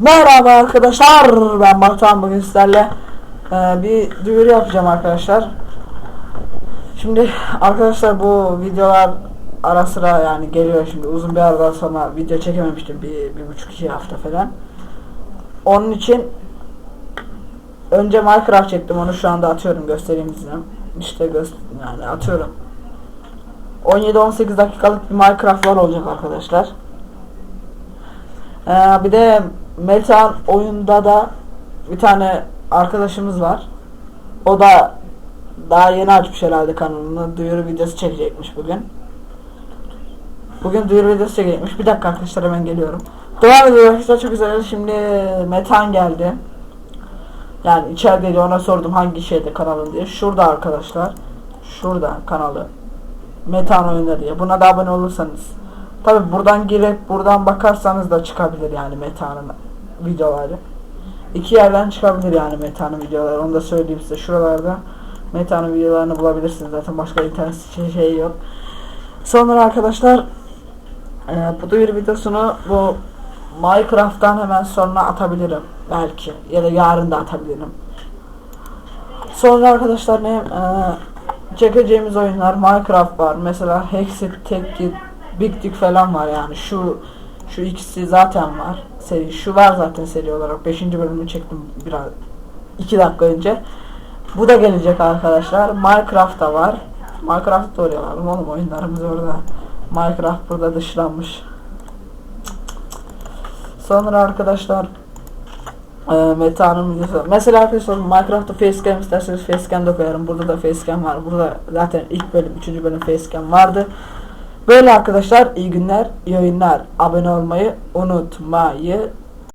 Merhaba arkadaşlar ben Batuhan bugün sizlerle e, bir duyuru yapacağım arkadaşlar. Şimdi arkadaşlar bu videolar ara sıra yani geliyor. Şimdi uzun bir aradan sonra video çekememiştim bir, bir buçuk iki hafta falan. Onun için önce Minecraft çektim onu şu anda atıyorum göstereyim size. İşte göz yani atıyorum. 17-18 dakikalık bir Minecraft var olacak arkadaşlar ee, bir de Metan oyunda da bir tane arkadaşımız var. O da daha yeni açmış herhalde kanalını. Duyuru videosu çekecekmiş bugün. Bugün duyuru videosu çekecekmiş. Bir dakika arkadaşlar hemen geliyorum. Devam ediyor arkadaşlar çok güzel. Şimdi Metan geldi. Yani içerideydi ona sordum hangi şeyde kanalın diye. Şurada arkadaşlar. Şurada kanalı. Metan oyunda diye. Buna da abone olursanız Tabi buradan girip buradan bakarsanız da çıkabilir yani Meta'nın videoları. İki yerden çıkabilir yani Meta'nın videoları. Onu da söyleyeyim size. Şuralarda Meta'nın videolarını bulabilirsiniz. Zaten başka internet şey, şey yok. Sonra arkadaşlar e, bu duyuru videosunu bu Minecraft'tan hemen sonra atabilirim. Belki. Ya da yarın da atabilirim. Sonra arkadaşlar ne e, çekeceğimiz oyunlar Minecraft var. Mesela Hexit, Tekkit, Big Dick falan var yani şu şu ikisi zaten var seri şu var zaten seri olarak 5. bölümünü çektim biraz 2 dakika önce bu da gelecek arkadaşlar Minecraft da var Minecraft da oraya alalım oğlum oyunlarımız orada Minecraft burada dışlanmış sonra arkadaşlar e, Meta'nın videosu. Mesela arkadaşlar Minecraft'ta facecam isterseniz facecam da koyarım. Burada da facecam var. Burada zaten ilk bölüm, üçüncü bölüm facecam vardı. Böyle arkadaşlar iyi günler, iyi oyunlar. Abone olmayı unutmayın.